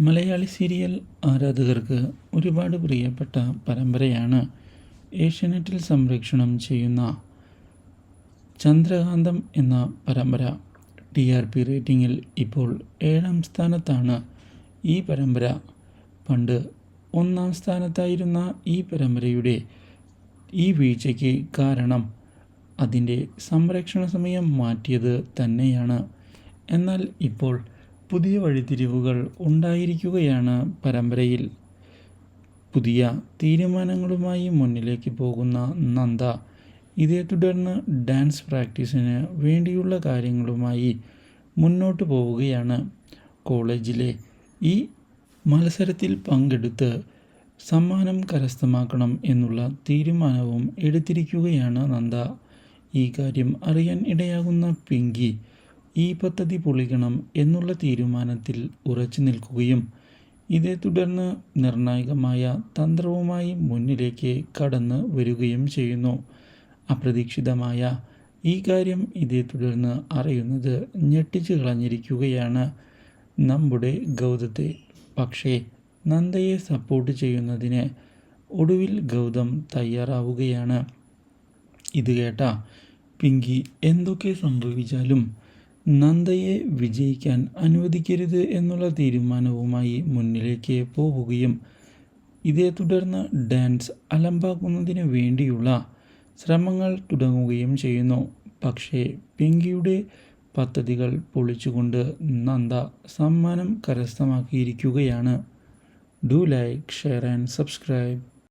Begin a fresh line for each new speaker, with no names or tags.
Malayali serial ആരാധകർക്ക് ഒരുപാട് പ്രിയപ്പെട്ട പരമ്പരയാണ് ഏഷ്യാനെറ്റിൽ സംപ്രേക്ഷണം ചെയ്യുന്ന ചന്ദ്രകാന്തം എന്ന പരമ്പര. ടി ആർ പി റേറ്റിംഗിൽ ഇപ്പോൾ ഏഴാം സ്ഥാനത്താണ് ഈ പരമ്പര. പണ്ട് ഒന്നാം സ്ഥാനത്തായിരുന്ന ഈ പരമ്പരയുടെ ഈ വീഴ്ചയ്ക്ക് കാരണം അതിന്റെ സംരക്ഷണ സമയം മാറ്റിയത് തന്നെയാണ്. എന്നാൽ ഇപ്പോൾ പുതിയ വഴിത്തിരിവുകൾ ഉണ്ടായിരിക്കുകയാണ് പരമ്പരയിൽ. പുതിയ തീരുമാനങ്ങളുമായി മുന്നിലേക്ക് പോകുന്ന നന്ദ ഇതേ തുടർന്ന് ഡാൻസ് പ്രാക്ടീസിന് വേണ്ടിയുള്ള കാര്യങ്ങളുമായി മുന്നോട്ട് പോവുകയാണ്. കോളേജിലെ ഈ മത്സരത്തിൽ പങ്കെടുത്ത് സമ്മാനം കരസ്ഥമാക്കണം എന്നുള്ള തീരുമാനവും എടുത്തിരിക്കുകയാണ് നന്ദ. ഈ കാര്യം അറിയാൻ ഇടയാകുന്ന പിങ്കി ഈ പദ്ധതി പൊളിക്കണം എന്നുള്ള തീരുമാനത്തിൽ ഉറച്ചു നിൽക്കുകയും ഇതേ തുടർന്ന് നിർണായകമായ തന്ത്രവുമായി മുന്നിലേക്ക് കടന്നു വരികയും ചെയ്യുന്നു. അപ്രതീക്ഷിതമായ ഈ കാര്യം ഇതേ തുടർന്ന് അറിയുന്നത് ഞെട്ടിച്ചു കളഞ്ഞിരിക്കുകയാണ്. നമ്മുടെ ഗൗതത്തെ പക്ഷേ നന്ദയെ സപ്പോർട്ട് ചെയ്യുന്നതിന് ഒടുവിൽ ഗൗതം തയ്യാറാവുകയാണ്. ഇത് കേട്ട പിങ്കി എന്തൊക്കെ സംഭവിച്ചാലും നന്ദയെ വിജയിക്കാൻ അനുവദിക്കരുത് എന്നുള്ള തീരുമാനവുമായി മുന്നിലേക്ക് പോവുകയും ഇതേ തുടർന്ന് ഡാൻസ് അലമ്പാക്കുന്നതിന് വേണ്ടിയുള്ള ശ്രമങ്ങൾ തുടങ്ങുകയും ചെയ്യുന്നു. പക്ഷേ പിങ്കിയുടെ പദ്ധതികൾ പൊളിച്ചുകൊണ്ട് നന്ദ സമ്മാനം കരസ്ഥമാക്കിയിരിക്കുകയാണ്. Do like share and subscribe.